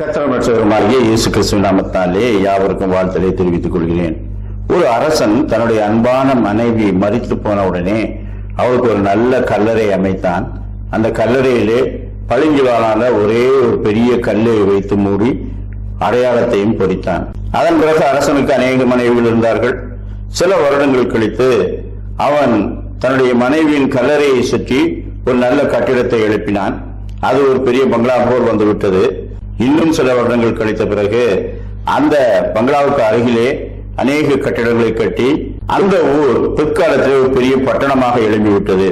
ரட்சகருமாகிய இயேசு கிறிஸ்துவ நாமத்தாலே யாவருக்கும் வாழ்த்தலை தெரிவித்துக் கொள்கிறேன். ஒரு அரசன் தன்னுடைய அன்பான மனைவி மறித்து போன உடனே அவருக்கு ஒரு நல்ல கல்லறை அமைத்தான். அந்த கல்லறையிலே பளிங்குலான ஒரே ஒரு பெரிய கல்லை வைத்து மூடி அடையாளத்தையும் பொறித்தான். அதன் பிறகு அரசனுக்கு அநேக மனைவிகள் இருந்தார்கள். சில வருடங்கள் கழித்து அவன் தன்னுடைய மனைவியின் கல்லறையை சுற்றி ஒரு நல்ல கட்டிடத்தை எழுப்பினான். அது ஒரு பெரிய பங்களா போல் வந்துவிட்டது. இன்னும் சில வருடங்கள் கழித்த பிறகு அந்த பங்களாவுக்கு அருகிலே அநேக கட்டிடங்களை கட்டி அந்த ஊர் பிற்காலத்தில் ஒரு பெரிய பட்டணமாக எழும்பிவிட்டது.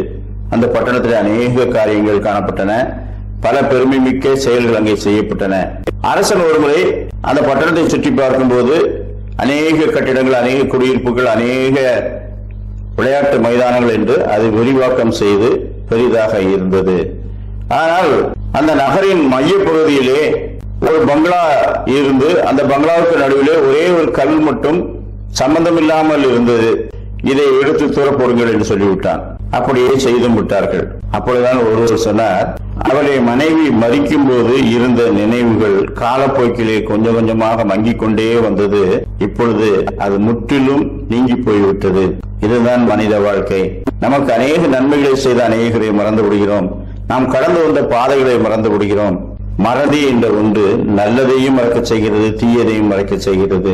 அந்த பட்டணத்தில் அநேக காரியங்கள் காணப்பட்டன. பல பெருமை மிக்க செயல்கள் அங்கே செய்யப்பட்டன. அரசன் ஒருமுறை அந்த பட்டணத்தை சுற்றி பார்க்கும்போது அநேக கட்டிடங்கள் அநேக குடியிருப்புகள் அநேக விளையாட்டு மைதானங்கள் என்று அதை விரிவாக்கம் செய்து பெரிதாக இருந்தது. ஆனால் அந்த நகரின் மையப்பகுதியிலே ஒரு பங்களா இருந்து அந்த பங்களாவுக்கு நடுவிலே ஒரே ஒரு கல் மட்டும் சம்பந்தமில்லாமல் இருந்தது. இதை எடுத்து தூரப்போடுங்கள் என்று சொல்லிவிட்டான். அப்படியே செய்தும் விட்டார்கள். அப்பொழுதுதான் ஒருவர் சொன்னார் அவளை மனைவி மறிக்கும் போது இருந்த நினைவுகள் காலப்போக்கிலே கொஞ்சம் கொஞ்சமாக மங்கிக் கொண்டே வந்தது. இப்பொழுது அது முற்றிலும் நீங்கி போய்விட்டது. இதுதான் மனித வாழ்க்கை. நமக்கு அநேக நன்மைகளை செய்த அநேகரை மறந்து விடுகிறோம். நாம் கடந்து வந்த பாதைகளை மறந்து விடுகிறோம். மறதி என்ற ஒன்று நல்லதையும் மறக்க செய்கிறது தீயதையும் மறக்க செய்கிறது.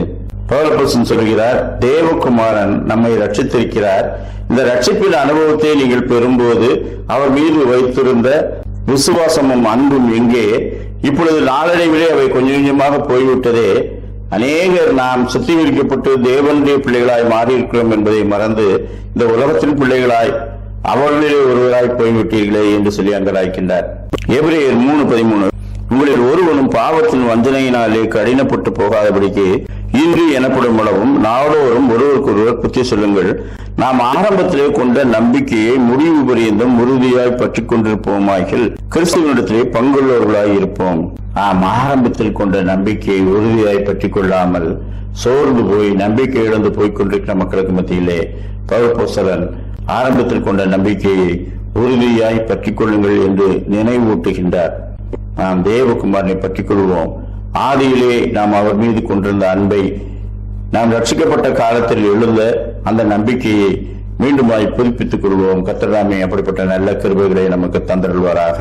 பௌலபுருஷன் சொல்கிறார் தேவகுமாரன் நம்மை ரட்சித்திருக்கிறார் இந்த ரட்சிப்பின் அனுபவத்தை நீங்கள் பெறும்போது அவர் மீது வைத்திருந்த விசுவாசமும் அன்பும் எங்கே? இப்பொழுது நாளடைவிலே அவை கொஞ்சம் கொஞ்சமாக போய்விட்டதே. அநேகர் நாம் சுத்திகரிக்கப்பட்டு தேவனுடைய பிள்ளைகளாய் மாறியிருக்கிறோம் என்பதை மறந்து இந்த உலகத்தின் பிள்ளைகளாய் அவர்களிலே ஒருவராய் போய்விட்டீர்களே என்று சொல்லி அங்கராய்க்கின்றார் எபிரேயர் மூணு பதிமூணு. உங்களில் ஒருவனும் பாவத்தின் வஞ்சனையினாலே கடினப்பட்டு போகாதபடிக்கு இன்று எனப்படும் அளவும் நாடோறும் ஒருவருக்கொருவர் புத்தி சொல்லுங்கள். நாம் ஆரம்பத்திலே கொண்ட நம்பிக்கையை முடிவு பரியந்தம் உறுதியாய் பற்றி கொண்டிருப்போமாகில் கிறிஸ்துவனிடத்திலே பங்குள்ளவர்களாய் இருப்போம். நாம் ஆரம்பத்தில் கொண்ட நம்பிக்கையை உறுதியாய் பற்றி கொள்ளாமல் சோர்ந்து போய் நம்பிக்கை இழந்து போய்க் கொண்டிருக்கிற மக்களுக்கு மத்தியிலே பௌரபோசலன் ஆரம்பத்தில் கொண்ட நம்பிக்கையை உறுதியாய் பற்றிக் கொள்ளுங்கள் என்று நினைவூட்டுகின்றார். நாம் தேவகுமாரனை பற்றிக் கொள்வோம். ஆதியிலே நாம் அவர் மீது கொண்டிருந்த அன்பை நாம் ரட்சிக்கப்பட்ட காலத்தில் எழுந்த அந்த நம்பிக்கையை மீண்டுமாய் புதுப்பித்துக் கொள்வோம். கத்திரதாமே அப்படிப்பட்ட நல்ல கிருபைகளை நமக்கு தந்தருள்வாராக.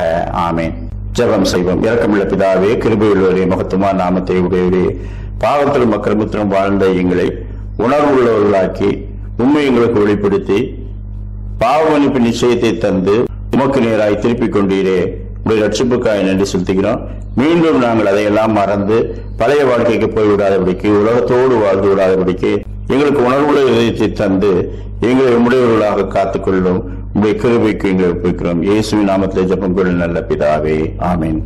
ஆமேன். ஜெபம் செய்வோம். இறக்கமுள்ள பிதாவே கிருபையுள்ளவரே மகத்துமா நாமத்தை உடையவரே பாவத்திலும் அக்கிரமத்திலும் வாழ்ந்த எங்களை உணர்வுள்ளவர்களாக்கி உண்மை எங்களுக்கு வெளிப்படுத்தி பாவமன்னிப்பு நிச்சயத்தை தந்து உமக்கு நேராய் திருப்பிக் கொண்டீரே. உடைய ரட்சிப்புக்காய் நன்றி செலுத்துகிறோம். மீண்டும் நாங்கள் அதையெல்லாம் மறந்து பழைய வாழ்க்கைக்கு போய்விடாதபடிக்கு உலகத்தோடு வாழ்ந்து விடாதபடிக்கு எங்களுக்கு உணர்வுள்ள இதயத்தை தந்து எங்களை உடையவர்களாக காத்துக்கொள்ளும். உடைய கிருபைக்கு எங்களை ஒப்புக்கிறோம் இயேசுவின் நாமத்திலே ஜெபம் கொள்ளும் நல்ல பிதாவே. ஆமீன்.